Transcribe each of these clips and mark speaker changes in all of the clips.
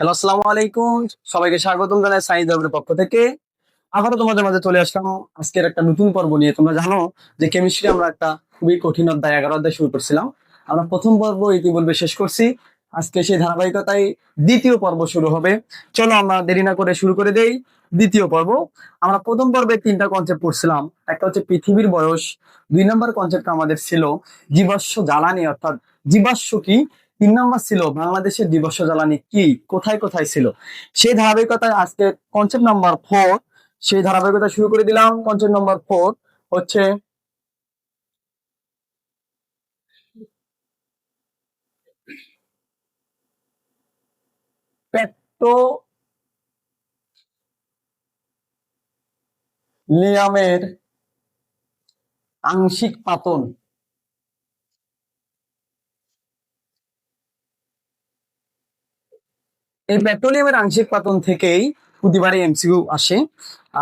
Speaker 1: Hello আসসালামু আলাইকুম। সবাইকে স্বাগতম জানাই সাইদ ধর্মের পক্ষ থেকে। আবারও তোমাদের মাঝে চলে আসলাম আজকের একটা নতুন পর্ব নিয়ে। তোমরা জানো যে কেমিস্ট্রি আমরা একটা খুবই কঠিন অধ্যায়, এগারো অধ্যায় শুরু করছিলাম। আমরা প্রথম পর্ব ইতিপূর্বে শেষ করছি। আজকে সেই ধারাবাহিকতায় দ্বিতীয় পর্ব শুরু হবে। চলো আমরা দেরি না করে শুরু করে দেই দ্বিতীয় পর্ব। আমরা প্রথম পর্বে তিনটা কনসেপ্ট পড়ছিলাম। একটা হচ্ছে পৃথিবীর বয়স, দুই নম্বর কনসেপ্ট আমাদের ছিল জীবাশ্ম জ্বালানি, অর্থাৎ জীবাশ্ম কি? তিন নম্বর ছিল বাংলাদেশের দিবস জ্বালানি কি? কোথায় কোথায় ছিল? সেই ধারাবাহিকতায় আজকে কনসেপ্ট নম্বর ফোর সেই ধারাবাহিকতা শুরু করে দিলাম। কনসেপ্ট নম্বর ফোর হচ্ছে পেট্রো লিয়ামের আংশিক পাতন। এই পেট্রোলিয়ামের আংশিক পাতন থেকেই প্রতিবারে এমসিকিউ আসে।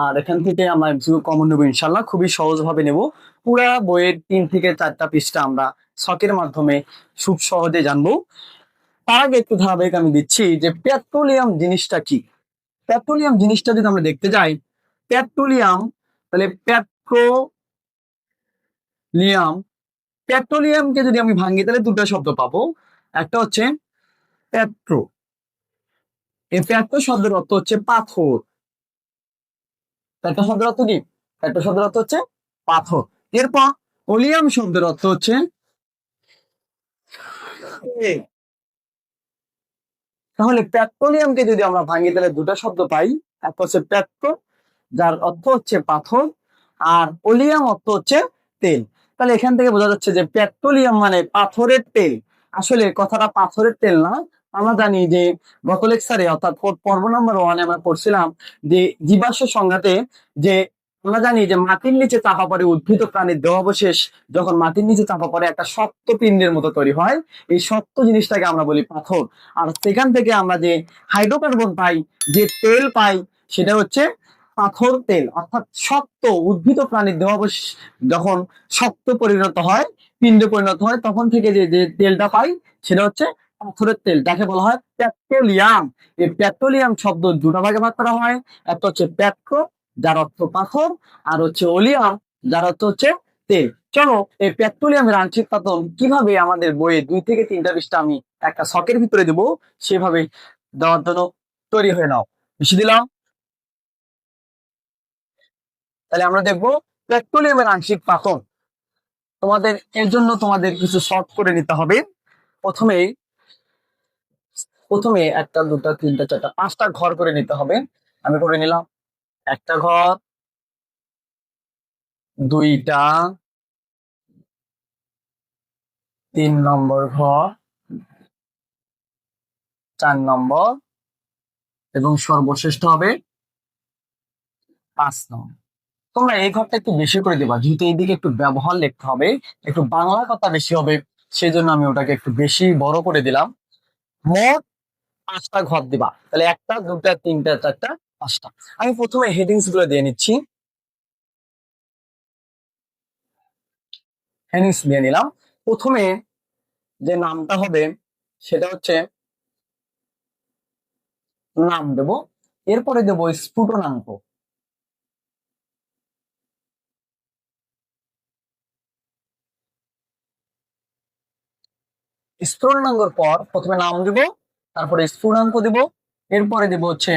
Speaker 1: আর এখান থেকে আমরা এমসিকিউ কমন নেব ইনশাল্লাহ খুবই সহজভাবে নেব। পুরা বইয়ের তিন থেকে চারটা পৃষ্ঠা আমরা শখের মাধ্যমে খুব সহজে জানব। তার আগে একটু ধারাবাহিক আমি দিচ্ছি যে পেট্রোলিয়াম জিনিসটা কি? পেট্রোলিয়াম জিনিসটা যদি আমরা দেখতে যাই, পেট্রোলিয়াম, তাহলে পেট্রোলিয়াম, পেট্রোলিয়ামকে যদি আমি ভাঙি, তাহলে দুটো শব্দ পাবো। একটা হচ্ছে পেট্রো। এই পেট্রো শব্দের অর্থ হচ্ছে পাথর। পেট্রো শব্দের অর্থ কি? পেট্রো শব্দের অর্থ হচ্ছে পাথর। এরপর ওলিয়াম শব্দের অর্থ হচ্ছে তাহলে পেট্রোলিয়ামকে যদি আমরা ভাঙি, তাহলে দুটো শব্দ পাই। একটা হচ্ছে পেট্রো, যার অর্থ হচ্ছে পাথর, আর ওলিয়াম অর্থ হচ্ছে তেল। তাহলে এখান থেকে বোঝা যাচ্ছে যে পেট্রোলিয়াম মানে পাথরের তেল। আসলে কথাটা পাথরের তেল না আমরা জানি যে গত লেকচারে অর্থাৎ পর- পর্ব নম্বর ওয়ানে আমরা পড়ছিলাম যে জীবাশ্ম সংঘাতে যে আমরা জানি যে মাটির নিচে চাপা পড়ে উদ্ভিদ প্রাণীর দেহাবশেষ যখন মাটির নিচে চাপা পড়ে, একটা শক্ত পিণ্ডের মতো তৈরি হয়। এই শক্ত জিনিসটাকে আমরা বলি পাথর। আর সেখান থেকে আমরা যে হাইড্রোকার্বন পাই, যে তেল পাই, সেটা হচ্ছে পাথর তেল। অর্থাৎ শক্ত উদ্ভিদ প্রাণীর দেহাবশেষ যখন শক্ত পরিণত হয়, পিণ্ডে পরিণত হয়, তখন থেকে যে তেলটা পাই, সেটা হচ্ছে পাথরের তেল, যাকে বলা হয় পেট্রোলিয়াম। এই পেট্রোলিয়াম শব্দ দুটা ভাগে ভাগ করা হয়, একটা হচ্ছে পেট্রো, যার অর্থ পাথর, আর হচ্ছে ওলিয়াম যার অর্থ হচ্ছে তেল। চলো, এই পেট্রোলিয়ামের আংশিক পাতন কীভাবে আমাদের বইয়ে দুই থেকে তিনটা পৃষ্ঠা আমি একটা শখের ভিতরে দেবো, সেভাবে দেওয়ার জন্য তৈরি হয়ে নাও। বেশি দিলাম। তাহলে আমরা দেখব পেট্রোলিয়ামের আংশিক পাতন। তোমাদের, এর জন্য তোমাদের কিছু শর্ট করে নিতে হবে। প্রথমেই প্রথমে একটা, দুটা, তিনটা, চারটা, পাঁচটা ঘর করে নিতে হবে। আমি করে নিলাম। একটা ঘর, দুইটা, তিন নম্বর ঘর, চার নম্বর, এবং সর্বশ্রেষ্ঠ হবে পাঁচ নম্বর। তোমরা এই ঘরটা একটু বেশি করে দিবা, যেহেতু এইদিকে একটু ব্যবহার লিখতে হবে, একটু বাংলা কথা বেশি হবে সেই জন্য আমি ওটাকে একটু বেশি বড় করে দিলাম। মোট পাঁচটা ঘর দিবা। তাহলে একটা, দুটা, তিনটা, চারটা, পাঁচটা। আমি প্রথমে হেডিংসগুলো দিয়ে নিচ্ছি। হেডিংস দিয়ে নিলাম। প্রথমে যে নামটা হবে, সেটা হচ্ছে নাম দেব। এরপরে দেব স্ফুটনাঙ্ক স্ফুটনাঙ্কর পর প্রথমে নাম দেব। তারপরে স্ফুটনাঙ্ক দেব, এরপরে দেব হচ্ছে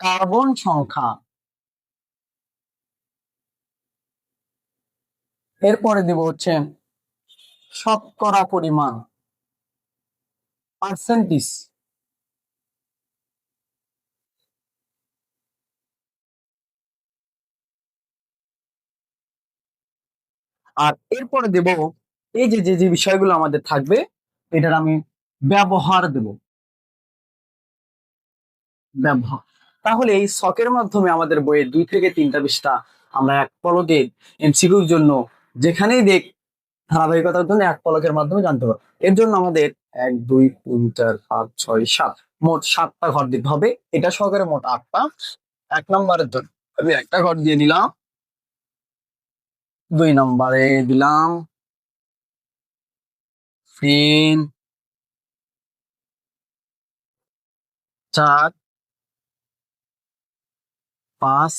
Speaker 1: কার্বন সংখ্যা। এরপরে দেব হচ্ছে শতকরা পরিমাণ পার্সেন্টেজ আর এরপরে দেব, এই যে যে যে বিষয়গুলো আমাদের থাকবে, এটার আমি ব্যবহার দেব। ব্যবহার। তাহলে এই শখের মাধ্যমে আমাদের বইয়ের দুই থেকে তিনটা পৃষ্ঠা আমরা এক পলকে এমসিকিউর জন্য যেখানেই দেখ ধারাবাহিকতার জন্য এক পলকের মাধ্যমে জানতে পারব। এর জন্য আমাদের এক, দুই, তিন, চার, পাঁচ, ছয়, সাত, মোট সাতটা ঘর দিতে হবে। এটা সহকারে মোট আটটা। এক নম্বরের জন্য আমি একটা ঘর দিয়ে নিলাম। দুই নম্বরে দিলাম। তিন চার, পাঁচ,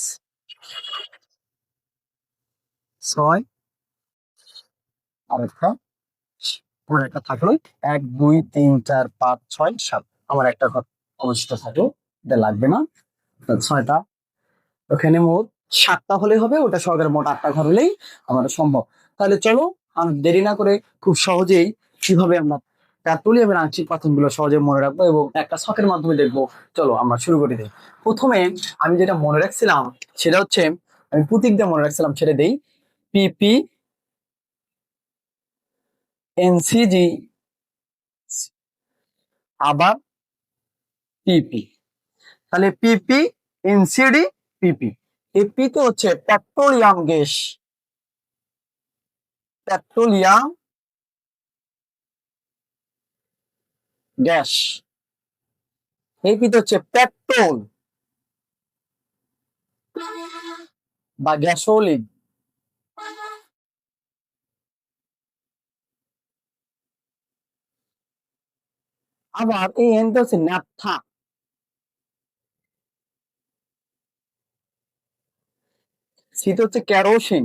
Speaker 1: ছয় আর একটা পরে একটা থাকল, এক, দুই, তিন, চার, পাঁচ, ছয়, সাত। আমার একটা ঘর অবশিষ্ট থাকল, এটা লাগবে না। ছয়টা। ওখানে মোট সাতটা হলে হবে, ওটা সরকার মোট আটটা ঘর হলেই আমার সম্ভব। তাহলে চলো আমরা দেরি না করে খুব সহজেই কীভাবে আমরা প্যাট্রোলিয়ামের আংশিক পাথরগুলো সহজে মনে রাখব এবং একটা শখের মাধ্যমে দেখব। চলো আমরা শুরু করে দিই। প্রথমে আমি যেটা মনে রাখছিলাম, সেটা হচ্ছে, আমি প্রতীক দিয়ে মনে রাখছিলাম ছেড়ে দেই। পিপি এনসিজি আবার পিপি তাহলে পিপি এনসিডি পিপি এই পি তো হচ্ছে পেট্রোলিয়াম গ্যাস পেট্রোলিয়াম গ্যাস। এই পি তো হচ্ছে পেট্রোল। বা গ্যাসোলিন। আবার এই এনটা হচ্ছে ন্যাপথা। সিতে হচ্ছে ক্যারোসিন।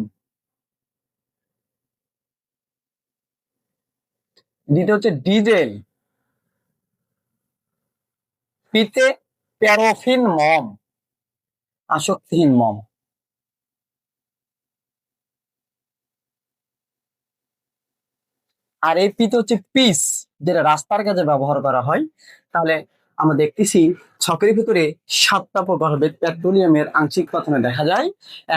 Speaker 1: ডিতে হচ্ছে ডিজেল। পিতে প্যারোফিন মম, আসক্তিহীন মম। আর এই পিতে হচ্ছে পিস, যেটা রাস্তার কাজে ব্যবহার করা হয়। তাহলে আমরা দেখতেছি ছকের ভিতরে সাতটা প্রকার হবে পেট্রোলিয়ামের আংশিক কথনে দেখা যায়।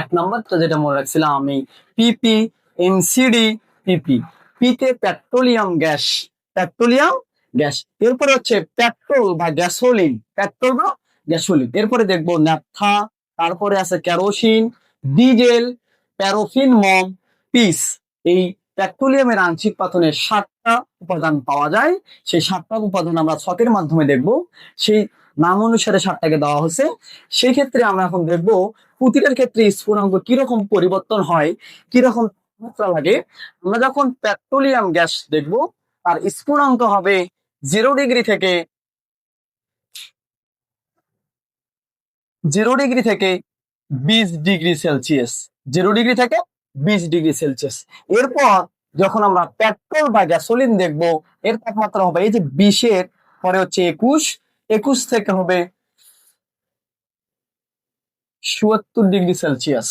Speaker 1: এক নম্বরটা যেটা মনে রাখছিলাম আমি, পিপি, এনসিডি, পিপি। পিতে পেট্রোলিয়াম গ্যাস পেট্রোলিয়াম গ্যাস, এরপরে হচ্ছে পেট্রোল বা গ্যাসোলিন, পেট্রোল বা গ্যাসোলিন। এরপরে দেখব ন্যাপথা, তারপরে আছে ক্যারোসিন, ডিজেল, প্যারোফিন, মম, পিস। এই পেট্রোলিয়ামের আংশিক পাতনের সাতটা উপাদান পাওয়া যায়। সেই সাতটা উপাদান আমরা ছকের মাধ্যমে দেখব। সেই নাম অনুসারে সাতটাকে দেওয়া হয়েছে। সেই ক্ষেত্রে আমরা এখন দেখব প্রতিটার ক্ষেত্রে স্ফুটনাঙ্ক কীরকম পরিবর্তন হয়, কীরকম লাগে। আমরা যখন পেট্রোলিয়াম গ্যাস দেখব, তার স্ফুটনাঙ্ক হবে জিরো ডিগ্রি থেকে জিরো ডিগ্রি থেকে বিশ ডিগ্রি সেলসিয়াস। জিরো ডিগ্রি থেকে বিশ ডিগ্রি সেলসিয়াস। এরপর যখন আমরা পেট্রোল বা গ্যাসোলিন দেখব, এর তাপমাত্রা হবে এই যে বিশের, পরে হচ্ছে একুশ। একুশ থেকে হবে চুয়াত্তর ডিগ্রি সেলসিয়াস।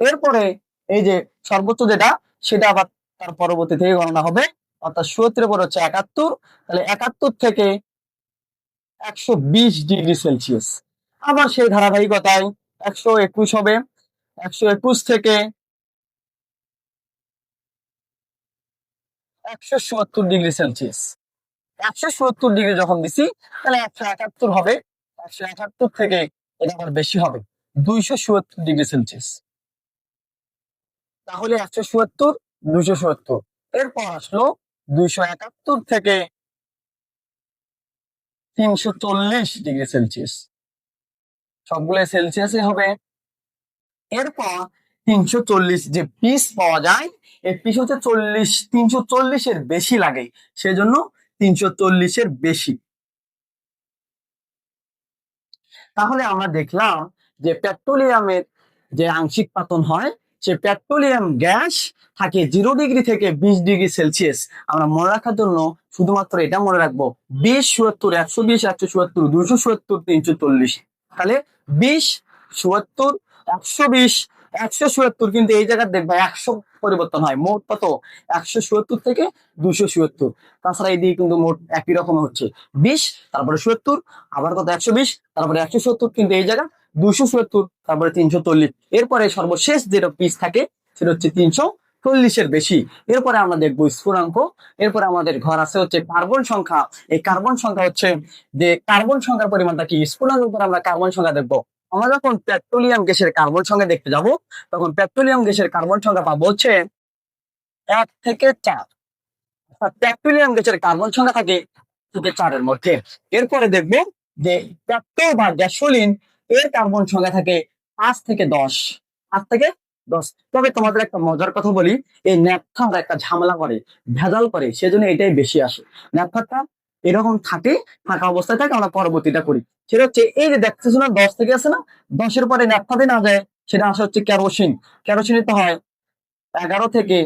Speaker 1: এরপরে এই যে সর্বোচ্চ যেটা, সেটা আবার তার পরবর্তী থেকে গণনা হবে অর্থাৎ চুয়াত্তরের পর হচ্ছে একাত্তর, তাহলে একাত্তর থেকে একশো বিশ ডিগ্রি সেলসিয়াস। আবার সেই ধারাবাহিকতায় একশো একুশ হবে। একশো একুশ থেকে একশো চুয়াত্তর ডিগ্রি সেলসিয়াস। একশো চুয়াত্তর ডিগ্রি যখন দিছি, তাহলে একশো একাত্তর হবে। একশো একাত্তর থেকে এটা আবার বেশি হবে। দুইশো চুয়াত্তর ডিগ্রি সেলসিয়াস। তাহলে একশো চুয়াত্তর দুইশো সুয়াত্তর এরপর আসলো দুইশো একাত্তর থেকে তিনশো চল্লিশ ডিগ্রি সেলসিয়াস। সবগুলো সেলসিয়াসে হবে। এরপর তিনশো চল্লিশ যে পিস পাওয়া যায়, এই পিস হচ্ছে চল্লিশ, তিনশো চল্লিশের বেশি লাগে, সেজন্য তিনশো চল্লিশের বেশি। তাহলে আমরা দেখলাম যে পেট্রোলিয়ামের যে আংশিক পাতন হয় সে পেট্রোলিয়াম গ্যাস থাকে জিরো ডিগ্রি থেকে বিশ ডিগ্রি সেলসিয়াস আমরা মনে রাখার জন্য শুধুমাত্র এটা মনে রাখব, বিশ চুয়াত্তর, একশো বিশ, একশো চুয়াত্তর দুশো চুয়াত্তর, তিনশো চল্লিশ। তাহলে বিশ চুয়াত্তর, একশো বিশ, একশো চুয়াত্তর কিন্তু এই জায়গায় দেখবা একশো পরিবর্তন হয়। মোট কত? একশো চুয়াত্তর থেকে দুশো চুয়াত্তর। তাছাড়া এই দিকে কিন্তু মোট একই রকম হচ্ছে। বিশ, তারপরে চুয়াত্তর, আবার কত? একশো বিশ, তারপরে একশো সত্তর কিন্তু এই জায়গা দুশো চুয়াত্তর, তারপরে তিনশো চল্লিশ। এরপরে সর্বশেষ যেটা পিস থাকে, সেটা হচ্ছে তিনশো চল্লিশের বেশি। এরপরে আমরা দেখব স্ফুরাঙ্ক, এরপরে আমাদের ঘর আছে হচ্ছে কার্বন সংখ্যা। এই কার্বন সংখ্যা হচ্ছে যে কার্বন সংখ্যার পরিমাণটা কি? স্ফুরাঙ্ক উপর আমরা কার্বন সংখ্যা দেখব। আমরা যখন পেট্রোলিয়াম গ্যাসের কার্বন সংখ্যা দেখতে যাব, তখন পেট্রোলিয়াম গ্যাসের কার্বন সংখ্যা পাবো হচ্ছে এক থেকে চার। পেট্রোলিয়াম গ্যাসের কার্বন সংখ্যা থাকে থেকে চারের মধ্যে। এরপরে দেখব যে পেট্রোল বা গ্যাসোলিন এর কার্বন সংখ্যা থাকে পাঁচ থেকে দশ। পাঁচ থেকে দশ। তবে তোমাদের একটা মজার কথা বলি, এই ন্যাপথার একটা ঝামেলা করে, ভেজাল করে, সেজন্য এটাই বেশি আসে। ন্যাপথারটা এরকম থাকে থাকা অবস্থায় থাকে, আমরা পরবর্তীটা করি। সেটা হচ্ছে, এই যে দেখতেছো না, দশ থেকে আছে না? দশের পরে ন্যাপথাতে না যায়, সেটা আসা হচ্ছে কেরোসিন। কেরোসিনে তো হয় এগারো থেকে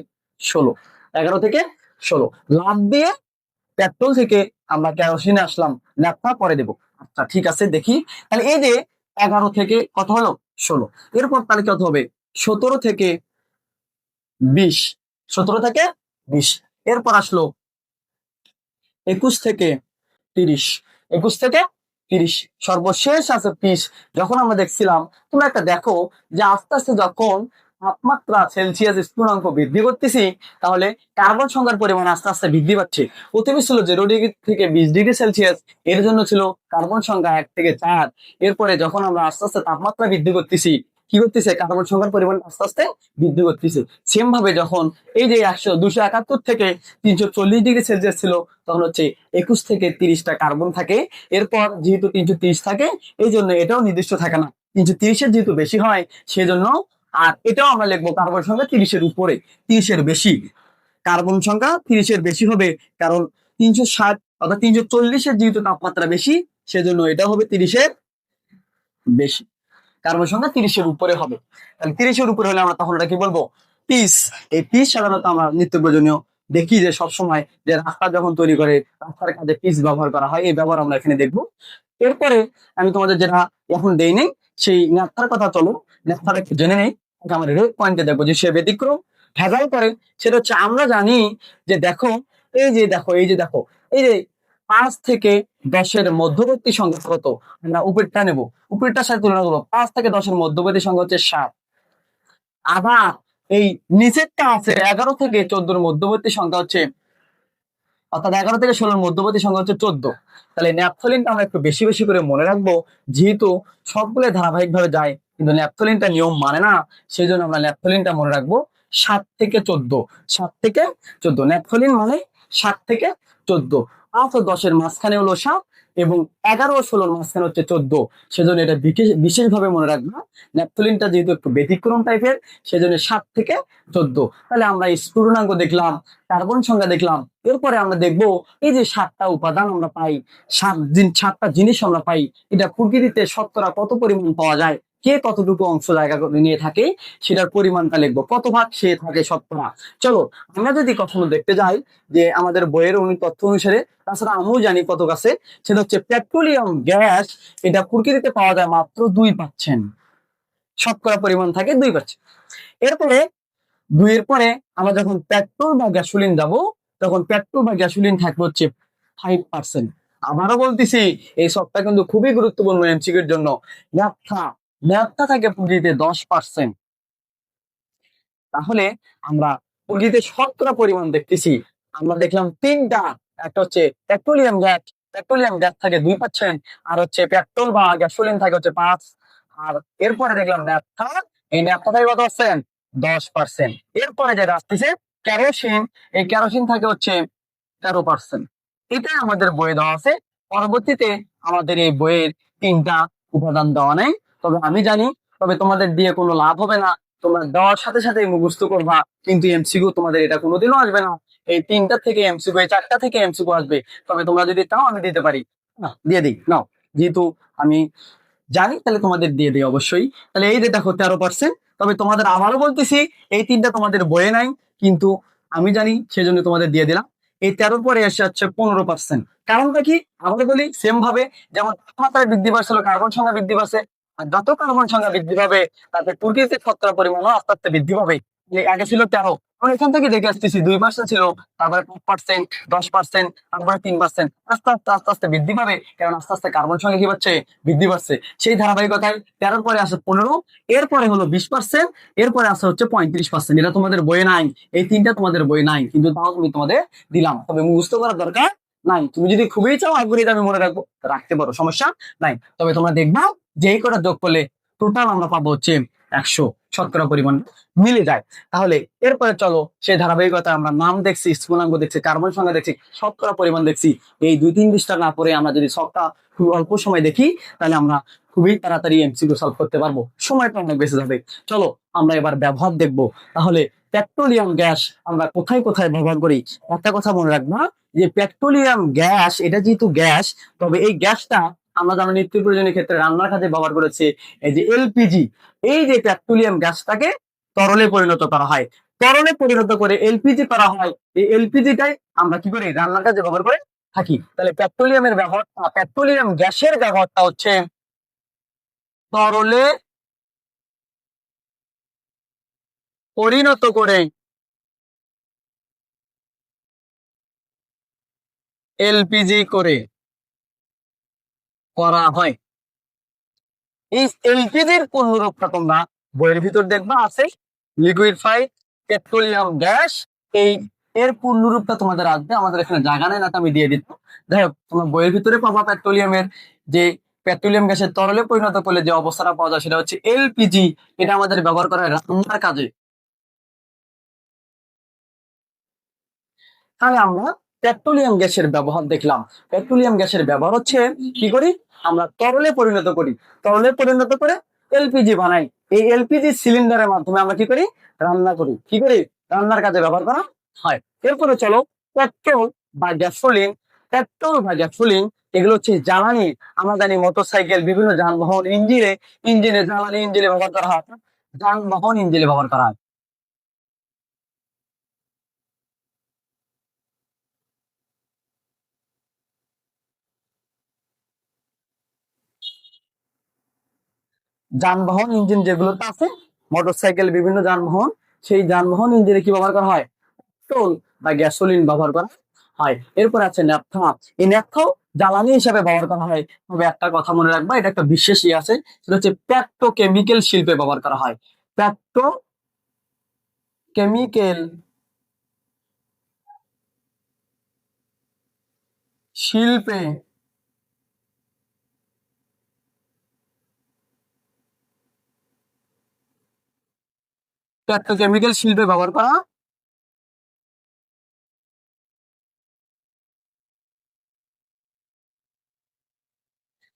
Speaker 1: ষোলো। এগারো থেকে ষোলো। লাভ দিয়ে পেট্রোল থেকে আমরা কেরোসিনে আসলাম ন্যাপথা পরে দেবো। আচ্ছা ঠিক আছে, দেখি। তাহলে এই যে এগারো থেকে কত হলো? ষোলো। এরপর তাহলে কত হবে? সতেরো থেকে বিশ। সতেরো থেকে বিশ। এরপর আসলো একুশ থেকে তিরিশ। একুশ থেকে তিরিশ। সর্বশেষ আছে তিরিশ। যখন আমরা দেখছিলাম, তোমরা একটা দেখো যে আস্তে আস্তে যখন তাপমাত্রা সেলসিয়াস স্ফুটনাঙ্ক বৃদ্ধি করতেছি, তাহলে কার্বন সংখ্যার পরিমাণ আস্তে আস্তে বৃদ্ধি পাচ্ছে। প্রথমে ছিল জিরো ডিগ্রি থেকে বিশ ডিগ্রি সেলসিয়াস, এর জন্য ছিল কার্বন সংখ্যা এক থেকে চার। এরপরে যখন আমরা আস্তে আস্তে তাপমাত্রা বৃদ্ধি করতেছি, কি করতেছে? কার্বন সংখ্যার পরিমাণ আস্তে আস্তে বৃদ্ধি করতেছে। সেম ভাবে যখন এই যে একশো দুশো একাত্তর থেকে তিনশো চল্লিশ ডিগ্রি সেলসিয়াস ছিল, তখন হচ্ছে একুশ থেকে তিরিশটা কার্বন থাকে। এরপর যেহেতু তিনশো তিরিশ থাকে, এই জন্য এটাও নির্দিষ্ট থাকে না। তিনশো তিরিশের যেহেতু বেশি হয়, সেজন্য আর এটাও আমরা লিখব কার্বন সংখ্যা তিরিশের উপরে, তিরিশের বেশি। কার্বন সংখ্যা তিরিশের বেশি হবে, কারণ তিনশো ষাট অর্থাৎ তিনশো চল্লিশের যেহেতু তাপমাত্রা বেশি, সেজন্য এটা হবে তিরিশের বেশি। কার্বন সংখ্যা তিরিশের উপরে হবে। তাহলে তিরিশের উপরে হলে আমরা তখন ওটা কি বলব? পিস এই পিস সাধারণত আমরা নিত্য প্রয়োজনীয় দেখি যে সবসময় যে রাস্তা যখন তৈরি করে, রাস্তার কাজে পিস ব্যবহার করা হয়, এই ব্যবহার আমরা এখানে দেখব। এরপরে আমি তোমাদের যেটা এখন দেই নেই, সেই ন্যাপথার কথা চলো। ন্যাপথার জেনে নেই আমরা রেড পয়েন্টে দেখব যে সে ব্যতিক্রম। ভেজাল করে, সেটা হচ্ছে আমরা জানি যে দেখো, এই যে দেখো, এই যে দেখো, এই যে পাঁচ থেকে দশের মধ্যবর্তী সংখ্যা কত? আমরা উপরটা নেব। উপরটার সাথে তুলনা করব, পাঁচ থেকে দশের মধ্যবর্তী সংখ্যা হচ্ছে সাত। আবার এই নিচেরটা আছে এগারো থেকে চোদ্দোর মধ্যবর্তী সংখ্যা হচ্ছে, অর্থাৎ এগারো থেকে ষোলোর মধ্যবর্তী সংখ্যা হচ্ছে চোদ্দ। তাহলে ন্যাপথলিনটা আমরা একটু বেশি বেশি করে মনে রাখব, যেহেতু সবগুলো ধারাবাহিক ভাবে যায় কিন্তু ন্যাপথলিনটা নিয়ম মানে না সেই জন্য আমরা ন্যাপথলিনটা মনে রাখব সাত থেকে চোদ্দ। সাত থেকে চোদ্দ। ন্যাপথলিন মানে সাত থেকে চোদ্দ। পাঁচ ও দশের মাঝখানে হলো সাত এবং এগারো ষোলোর মাঝখানে হচ্ছে চোদ্দ। সেজন্য এটা বিশেষ- বিশেষভাবে মনে রাখব ন্যাপথলিনটা যেহেতু একটু ব্যতিক্রম টাইপের, সেজন্য সাত থেকে চোদ্দ। তাহলে আমরা স্ফুটনাঙ্ক দেখলাম, কার্বন সংখ্যা দেখলাম। এরপরে আমরা দেখব এই যে সাতটা উপাদান আমরা পাই, সাত সাতটা জিনিস আমরা পাই। এটা প্রকৃতিতে শতকরা কত পরিমাণ পাওয়া যায়? কে কতটুকু অংশ জায়গা নিয়ে থাকে, সেটার পরিমাণটা লিখব। কত ভাগ সে থাকে শতকরা চলো, আমরা যদি কখনো দেখতে যাই যে আমাদের বইয়ের তথ্য অনুসারে, তাছাড়া আমিও জানি কত কাছে সেটা হচ্ছে পেট্রোলিয়াম গ্যাস এটা প্রকৃতিতে পাওয়া যায় মাত্র দুই পাচ্ছেন শতকরা পরিমাণ থাকে দুই পাচ্ছেন এরপরে, দুইয়ের পরে আমরা যখন পেট্রোল বা গ্যাসোলিন যাব, তখন পেট্রোল বা গ্যাসোলিন থাকবে হচ্ছে ফাইভ পার্সেন্ট আবারও বলতেছি, এই সবটা কিন্তু খুবই গুরুত্বপূর্ণ এমসিকিউর জন্য। ন্যাপথা ন্যাপথা থাকে পুঁজিতে দশ পার্সেন্ট তাহলে আমরা পুঁজিতে শতকরা পরিমাণ দেখতেছি। আমরা দেখলাম তিনটা, একটা হচ্ছে পেট্রোলিয়াম গ্যাস পেট্রোলিয়াম গ্যাস থাকে দুই পার্সেন্ট আর হচ্ছে পেট্রোল বা গ্যাসোলিন থাকে হচ্ছে পাঁচ। আর এরপরে দেখলাম ন্যাপথা এই ন্যাপথা থাকে কত পার্সেন্ট দশ পার্সেন্ট এরপরে যেটা আসতেছে ক্যারোসিন এই ক্যারোসিন থাকে হচ্ছে তেরো পার্সেন্ট এটাই আমাদের বইয়ে দেওয়া আছে। পরবর্তীতে আমাদের এই বইয়ের তিনটা উপাদান দেওয়া নেই। তবে আমি জানি, তবে তোমাদের দিয়ে কোনো লাভ হবে না। তোমরা দেওয়ার সাথে সাথে মুখস্থ করবা, কিন্তু এমসিকিউ তোমাদের এটা কোনোদিনও আসবে না। এই তিনটা থেকে এমসিকিউ এই চারটা থেকে এমসিকিউ আসবে। তবে তোমরা যদি তাও আমি দিতে পারি। দিয়ে দিই। নাও, যেহেতু আমি জানি, তাহলে তোমাদের দিয়ে দিই অবশ্যই। তাহলে এই যে দেখো, তেরো পার্সেন্ট তবে তোমাদের আবারও বলতেছি, এই তিনটা তোমাদের বয়ে নাই, কিন্তু আমি জানি, সেজন্য তোমাদের দিয়ে দিলাম। এই তেরোর পরে এসে যাচ্ছে পনেরো পার্সেন্ট কারণটা কি? আমরা বলি সেম ভাবে, যেমন তাপমাত্রা বৃদ্ধি পাচ্ছিল কার্বন সংখ্যা বৃদ্ধি পাচ্ছে যত কার্বন সংখ্যা বৃদ্ধি পাবে, তাতে প্রকৃতির শতকরা পরিমাণও আস্তে আস্তে বৃদ্ধি পাবে। আগে ছিল তেরো আমরা এখান থেকে দেখে আসতেছি, দুই পার্সেন্ট ছিল, তারপরে পাঁচ পার্সেন্ট দশ পার্সেন্ট তারপরে তিন পার্সেন্ট আস্তে আস্তে আস্তে আস্তে বৃদ্ধি পাবে, কারণ আস্তে আস্তে কার্বন সংখ্যা কি পাচ্ছে বৃদ্ধি পাচ্ছে। সেই ধারাবাহিকতায় তেরোর পরে আসে পনেরো, এরপরে হলো বিশ পার্সেন্ট এরপরে আসে হচ্ছে পঁয়ত্রিশ পার্সেন্ট এটা তোমাদের বইয়ে নাই, এই তিনটা তোমাদের বই নাই, কিন্তু তাও তুমি তোমাদের দিলাম। তবে মুখস্থ করার দরকার নাই। তুমি যদি খুবই চাও, আগ্রহী আমি মনে রাখব, রাখতে পারো, সমস্যা নাই। তবে তোমরা দেখবা যে এই কটা যোগ করলে টোটাল আমরা পাবো হচ্ছে একশো শতকরা পরিমাণ মিলে যায়। তাহলে এরপরে চলো সেই ধারাবাহিকতা আমরা নাম দেখছি স্ফুলাঙ্গ দেখছি, কার্বন সংখ্যা দেখছি, শতকরা পরিমাণ দেখছি। এই দুই তিন পৃষ্ঠা না পরে আমরা যদি সবটা খুব অল্প সময় দেখি, তাহলে আমরা খুবই তাড়াতাড়ি এমসিকিউ সলভ করতে পারব। সময়টা অনেক বেশি যাবে। চলো আমরা এবার ব্যবহার দেখব। তাহলে পেট্রোলিয়াম গ্যাস আমরা কোথায় কোথায় ব্যবহার করি? একটা কথা মনে রাখব যে পেট্রোলিয়াম গ্যাস এটা যেহেতু গ্যাস তবে এই গ্যাসটা আমরা যেমন নিত্য প্রয়োজনীয় ক্ষেত্রে রান্নার কাজে ব্যবহার করেছি এই যে এলপিজি এই যে পেট্রোলিয়াম গ্যাসটাকে তরলে পরিণত করা হয়। তরলে পরিণত করে এলপিজি করা হয়। এই এলপিজিটাই আমরা কি করি? রান্নার কাজে ব্যবহার করে থাকি। তাহলে পেট্রোলিয়ামের ব্যবহার পেট্রোলিয়াম গ্যাসের ব্যবহারটা হচ্ছে তরলে পরিণত করে এলপিজি করে। করা হয়। এই এলপিজির পূর্ণরূপটা তোমরা বইয়ের ভিতর দেখবা আছে? লিকুইডফাইড পেট্রোলিয়াম গ্যাস, এই এর পূর্ণরূপটা তোমাদের আসবে। আমাদের এখানে জায়গা নেই না তো আমি দিয়ে দিত যাই হোক, তোমরা বইয়ের ভিতরে পাবা পেট্রোলিয়ামের যে পেট্রোলিয়াম গ্যাসের তরলে পরিণত করলে যে অবস্থাটা পাওয়া যায় সেটা হচ্ছে এলপিজি। এটা আমাদের ব্যবহার করা হয় রান্নার কাজে। তাহলে আমরা পেট্রোলিয়াম গ্যাসের ব্যবহার দেখলাম। পেট্রোলিয়াম গ্যাসের ব্যবহার হচ্ছে কি করি? আমরা তরলে পরিণত করি। তরলে পরিণত করে এলপিজি বানাই। এই এলপিজি সিলিন্ডারের মাধ্যমে আমরা কি করি? রান্না করি। কি করি? রান্নার কাজে ব্যবহার করা হয়। এরপরে চলো, পেট্রোল বা গ্যাসোলিন পেট্রোল বা গ্যাসোলিন এগুলো হচ্ছে জ্বালানি। আমরা জানি মোটরসাইকেল বিভিন্ন যানবাহন, ইঞ্জিনে ইঞ্জিনে জ্বালানি, ইঞ্জিনে ব্যবহার করা হয়। যানবাহন, ইঞ্জিনে ব্যবহার করা হয়। যানবাহন, ইঞ্জিন যেগুলোতে আছে মোটরসাইকেল বিভিন্ন যানবাহন, সেই যানবাহন, ইঞ্জিনে কি ব্যবহার করা হয়? পেট্রোল বা গ্যাসোলিন ব্যবহার করা হয়। এরপর আছে ন্যাপথা এই ন্যাপথাও জ্বালানি হিসাবে ব্যবহার করা হয়। তবে একটা কথা মনে রাখবা, এটা একটা বিশেষ ই আছে, সেটা হচ্ছে পেট্রোকেমিক্যাল শিল্পে ব্যবহার করা হয়। পেট্রো কেমিক্যাল শিল্পে পেট্রোকেমিক্যাল শিল্পে ব্যবহার করা।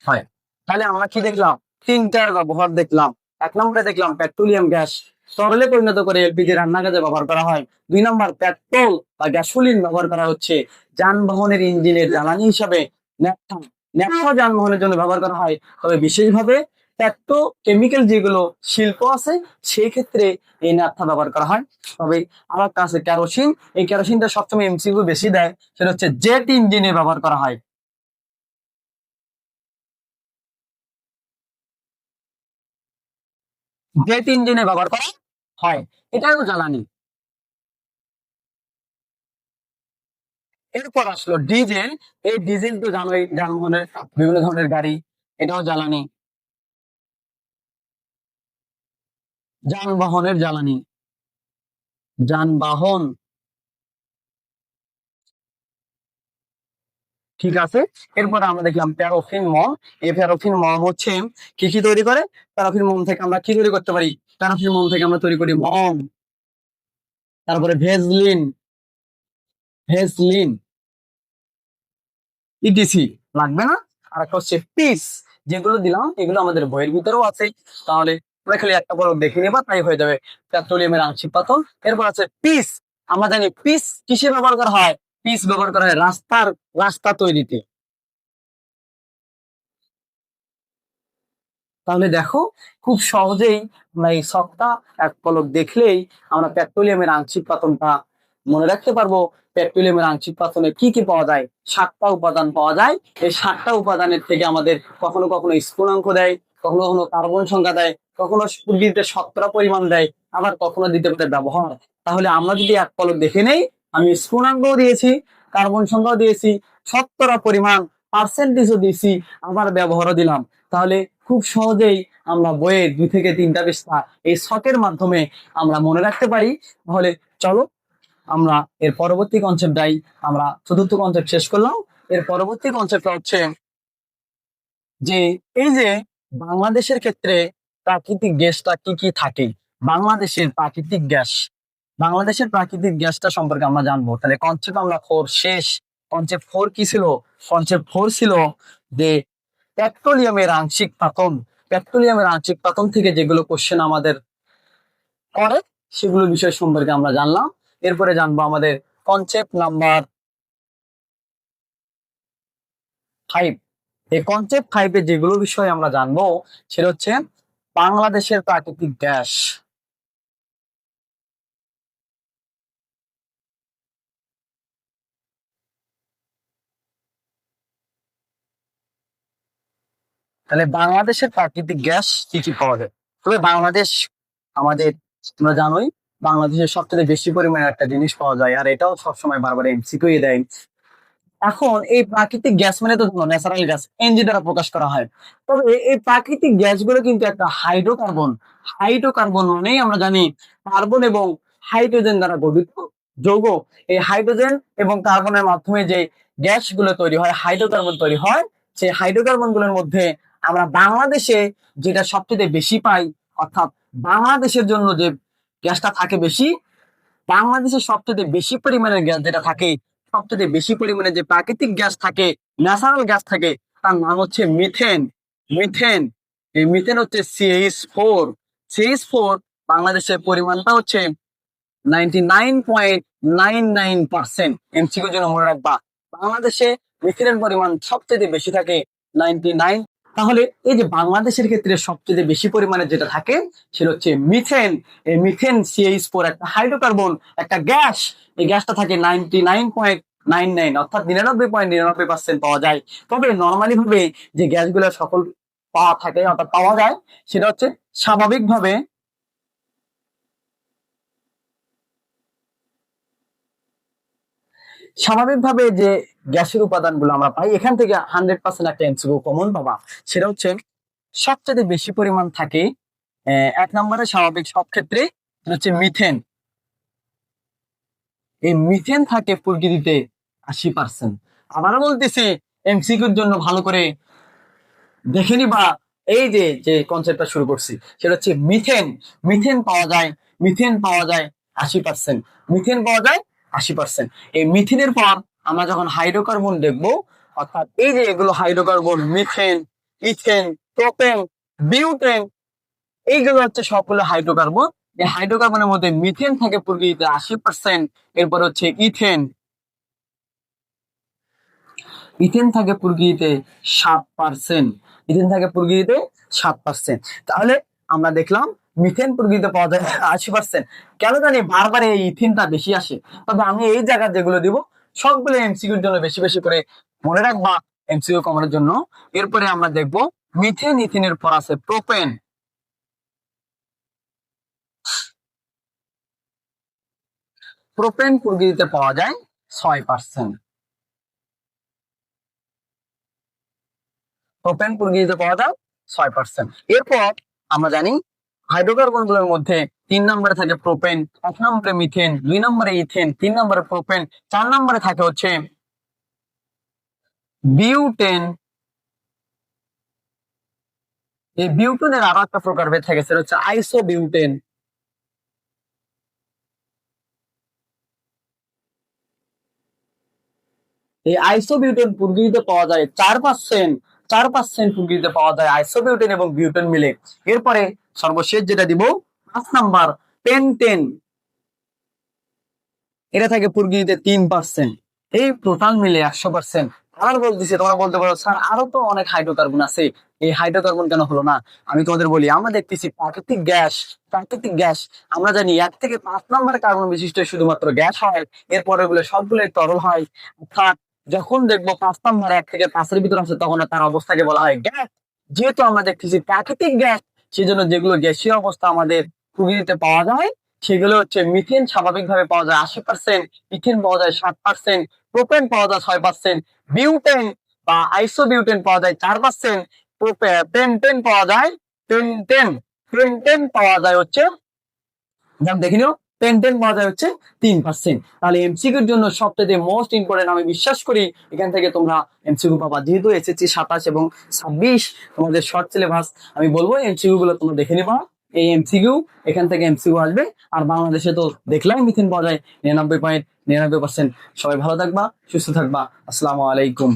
Speaker 1: হয়। তাহলে আমরা কি দেখলাম? তিনটার ব্যবহার দেখলাম। এক নম্বরে দেখলাম পেট্রোলিয়াম গ্যাস তরলে পরিণত করে এলপিজি রান্না কাজে ব্যবহার করা হয়। দুই নম্বর পেট্রোল বা গ্যাসোলিন ব্যবহার করা হচ্ছে। যানবাহনের ইঞ্জিনের জ্বালানি হিসাবে ন্যাপথা ন্যাপথা যানবাহনের জন্য ব্যবহার করা হয়। তবে বিশেষভাবে পেট্রো কেমিক্যাল যেগুলো শিল্প আছে, সেই ক্ষেত্রে এই ন্যাপথা ব্যবহার করা হয়। তবে আর একটা আছে কেরোসিন, এই কেরোসিনটা সবসময় এমসিকিউ বেশি দেয়, সেটা হচ্ছে জেট ইঞ্জিনে ব্যবহার করা হয়। জেট ইঞ্জিনে ব্যবহার করা হয় এটাও জ্বালানি এরপর আসলো ডিজেল, এই ডিজেল তো জানোই, যানবাহনের বিভিন্ন ধরনের গাড়ি, এটাও জ্বালানি যানবাহনের জ্বালানি। যানবাহন। ঠিক আছে? এরপর আমরা দেখলাম প্যারোফিন মম এই প্যারোফিন মম হচ্ছে কি কি তৈরি করে? প্যারাফিন মম থেকে আমরা কি তৈরি করতে পারি? প্যারাফিন মোম থেকে আমরা তৈরি করি মম। তারপরে ভেজলিন। ভেজলিন। ইটিসি লাগবে না? আর একটা হচ্ছে পিস। যেগুলো দিলাম, এগুলো আমাদের বইয়ের ভিতরেও আছে। তাহলে আমরা খালি একটা বড় দেখে নেবা, তাই হয়ে যাবে পেট্রোলিয়ামের আংশিক পাতন এরপর আছে পিস আমরা জানি পিস কিসে ব্যবহার করা হয়? পিস ব্যবহার করা হয় রাস্তার, রাস্তা তৈরিতে। তাহলে দেখো, খুব সহজেই আমরা এই শখটা এক পলক দেখলেই আমরা পেট্রোলিয়ামের আংশিক পাতনটা মনে রাখতে পারব। পেট্রোলিয়ামের আংশিক পাতনে কি কি পাওয়া যায়? সাতটা উপাদান পাওয়া যায়। এই সাতটা উপাদানের থেকে আমাদের কখনো কখনো স্ফুলঙ্ক দেয়। কখনো কখনো কার্বন সংখ্যা দেয়, কখনো দিতে শতকরা পরিমাণ দেয়, আবার কখনো দিতে পারে ব্যবহার। তাহলে আমরা যদি এক পলক দেখে নেই, আমি স্ফুলঙ্কও দিয়েছি, কার্বন সংখ্যাও দিয়েছি, শতকরা পরিমাণ পার্সেন্টেজও দিয়েছি, আবার ব্যবহারও দিলাম। তাহলে খুব সহজেই আমরা বইয়ে দুই থেকে তিনটা পৃষ্ঠা এই শখের মাধ্যমে আমরা মনে রাখতে পারি। তাহলে চলো, আমরা এর পরবর্তী কনসেপ্টটাই আমরা চতুর্থ কনসেপ্ট শেষ করলাম। এর পরবর্তী কনসেপ্টটা হচ্ছে যে, এই যে বাংলাদেশের ক্ষেত্রে প্রাকৃতিক গ্যাসটা কি কি থাকে? বাংলাদেশের প্রাকৃতিক গ্যাস, বাংলাদেশের প্রাকৃতিক গ্যাসটা সম্পর্কে আমরা জানব। তাহলে কনসেপ্ট আমরা ফোর শেষ। কনসেপ্ট ফোর কি ছিল? কনসেপ্ট ফোর ছিল যে পেট্রোলিয়ামের আংশিক পাতন। পেট্রোলিয়ামের আংশিক পাতন থেকে যেগুলো কোশ্চেন আমাদের করে, সেগুলো বিষয় সম্পর্কে আমরা জানলাম। এরপরে জানব আমাদের কনসেপ্ট নাম্বার ফাইভ এই কনসেপ্ট ফাইভে যেগুলো বিষয় আমরা জানব, সেটা হচ্ছে বাংলাদেশের প্রাকৃতিক গ্যাস। তাহলে বাংলাদেশের প্রাকৃতিক গ্যাস কি কি পাওয়া যায়? তবে বাংলাদেশ আমাদের, তোমরা জানোই, বাংলাদেশের সবচেয়ে বেশি পরিমাণে একটা জিনিস পাওয়া যায়, আর এটাও সবসময় বারবার এমসিকিউ দেয়। এখন এই প্রাকৃতিক গ্যাস মানে তো ধরো ন্যাচারাল গ্যাস এনজি দ্বারা প্রকাশ করা হয়। তবে এই প্রাকৃতিক গ্যাসগুলো কিন্তু একটা হাইড্রোকার্বন হাইড্রোকার্বন মানেই আমরা জানি কার্বন এবং হাইড্রোজেন দ্বারা গঠিত যৌগ। এই হাইড্রোজেন এবং কার্বনের মাধ্যমে যে গ্যাসগুলো তৈরি হয় হাইড্রোকার্বন তৈরি হয়, সেই হাইড্রোকার্বনগুলোর মধ্যে আমরা বাংলাদেশে যেটা সবচেয়ে বেশি পাই, অর্থাৎ বাংলাদেশের জন্য যে গ্যাসটা থাকে বেশি, বাংলাদেশে সবচেয়ে বেশি পরিমাণের গ্যাস যেটা থাকে সবচেয়ে বেশি পরিমাণে যে প্রাকৃতিক গ্যাস থাকে ন্যাচারাল গ্যাস থাকে, তার নাম হচ্ছে মিথেন মিথেন এই মিথেন হচ্ছে সিএইচ ফোর সিএইচ ফোর বাংলাদেশের পরিমাণটা হচ্ছে ninety nine point nine nine percent এমসিকিউর জন্য মনে রাখবা, বাংলাদেশে মিথেনের পরিমাণ সবচেয়ে বেশি থাকে নাইনটি নাইন তাহলে এই যে বাংলাদেশের ক্ষেত্রে সবচেয়ে বেশি পরিমাণে যেটা থাকে, সেটা হচ্ছে মিথেন এই মিথেন সিএইচ ফোর একটা হাইড্রোকার্বন একটা গ্যাস এই গ্যাসটা থাকে ninety nine point nine nine অর্থাৎ নিরানব্বই পয়েন্ট নিরানব্বই পার্সেন্ট পাওয়া যায়। তবে নর্মালি ভাবে যে গ্যাসগুলো সকল পাওয়া থাকে, অর্থাৎ পাওয়া যায়, সেটা হচ্ছে স্বাভাবিকভাবে স্বাভাবিকভাবে যে গ্যাসের উপাদানগুলো আমরা পাই, এখান থেকে হান্ড্রেড পার্সেন্ট একটা এমসিকিউ কমন পাবা। সেটা হচ্ছে সবচেয়ে বেশি পরিমাণ থাকে এক নম্বরে স্বাভাবিক সব ক্ষেত্রে হচ্ছে মিথেন এই মিথেন থাকে প্রকৃতিতে আশি পার্সেন্ট আবারও বলতেছি এমসিকিউর জন্য ভালো করে দেখে নিবা। এই যে যে কনসেপ্টটা শুরু করছি, সেটা হচ্ছে মিথেন মিথেন পাওয়া যায় মিথেন পাওয়া যায় আশি পার্সেন্ট মিথেন পাওয়া যায় আশি পার্সেন্ট এই মিথেনের পর আমরা যখন হাইড্রোকার্বন দেখব, অর্থাৎ এই যে এগুলো hydrocarbon, methane, ethane, propane, butane, এইগুলো হচ্ছে সবগুলো হাইড্রোকার্বন। এই হাইড্রোকার্বনের মধ্যে মিথেন থাকে প্রকৃতিতে আশি পার্সেন্ট এরপর হচ্ছে ইথেন। ইথেন থাকে প্রকৃতিতে সাত পার্সেন্ট ইথেন থাকে প্রকৃতিতে সাত পার্সেন্ট তাহলে আমরা দেখলাম মিথেন প্রকৃতিতে পাওয়া যায় আশি পার্সেন্ট কেন জানি বারবার এই ইথিনটা বেশি আসে। তবে আমি এই জায়গায় যেগুলো দিব, সবগুলো এমসিকিউর জন্য বেশি বেশি করে মনে রাখবা এমসিকিউ কমানোর জন্য। এরপরে আমরা দেখব মিথেন ইথেনের পর আছে প্রোপেন প্রোপেন প্রকৃতিতে পাওয়া যায় ছয় পার্সেন্ট প্রোপেন প্রকৃতিতে পাওয়া যায় ছয় পার্সেন্ট এরপর আমরা জানি হাইড্রোকার্বনগুলোর মধ্যে তিন নম্বরে থাকে প্রোপেন এক নম্বরে মিথেন দুই নম্বরে ইথেন তিন নম্বরে প্রোপেন চার নম্বরে থাকে হচ্ছে বিউটেন এই বিউটেনের আরও একটা প্রকারভেদ থাকে, সেটা হচ্ছে আইসো বিউটেন এই আইসোবিউটেন প্রকৃতিতে পাওয়া যায় চার পার্সেন্ট চার পার্সেন্ট প্রকৃতিতে পাওয়া যায় আইসোবিউটেন এবং বিউটেন মিলে। এরপরে সর্বশেষ যেটা দিব, পাঁচ নাম্বার পেন্টেন এটা থাকে প্রকৃতিতে তিন পার্সেন্ট এই টোটাল মিলে একশো পার্সেন্ট বলতেছি, তোমরা বলতে পারো, স্যার, আরও তো অনেক হাইড্রোকার্বন আছে। এই হাইড্রোকার্বন কেন হলো না? আমি তোমাদের বলি, আমরা দেখতেছি প্রাকৃতিক গ্যাস প্রাকৃতিক গ্যাস, আমরা জানি এক থেকে পাঁচ নম্বর কার্বন বিশিষ্ট শুধুমাত্র গ্যাস হয়। এরপরে গুলো সবগুলো তরল হয়। অর্থাৎ যখন দেখব পাঁচ নম্বর এক থেকে পাঁচের ভিতরে আছে, তখন তার অবস্থাকে বলা হয় গ্যাস। যেহেতু আমরা দেখতেছি প্রাকৃতিক গ্যাস সেজন্য যেগুলো গ্যাসীয় অবস্থা আমাদের প্রকৃতিতে পাওয়া যায়, সেগুলো হচ্ছে মিথেন স্বাভাবিকভাবে পাওয়া যায় আশি পার্সেন্ট ইথেন পাওয়া যায় সাত পার্সেন্ট প্রোপেন পাওয়া যায় ছয় পার্সেন্ট বিউটেন বা আইসো বিউটেন পাওয়া যায় চার পার্সেন্ট পাওয়া যায় পেন্টেন পেন্টেন পাওয়া যায় হচ্ছে, যেমন দেখে নিও পেন্টেন পাওয়া যায় হচ্ছে তিন পার্সেন্ট তাহলে এমসিকিউর জন্য সবচেয়ে মোস্ট ইম্পর্টেন্ট আমি বিশ্বাস করি, এখান থেকে তোমরা এমসিকিউ পাবা। যেহেতু এসএসসি সাতাশ এবং ছাব্বিশ তোমাদের শর্ট সিলেবাস আমি বলব এমসিকিউ গুলো তোমরা দেখে নিবা। এই এমসিকিউ এখান থেকে এমসিকিউ আসবে। আর বাংলাদেশে তো দেখলাম মিথেন পাওয়া যায়, নিরানব্বই পয়েন্ট নিরানব্বই পার্সেন্ট সবাই ভালো থাকবা, সুস্থ থাকবা। আসসালামু আলাইকুম।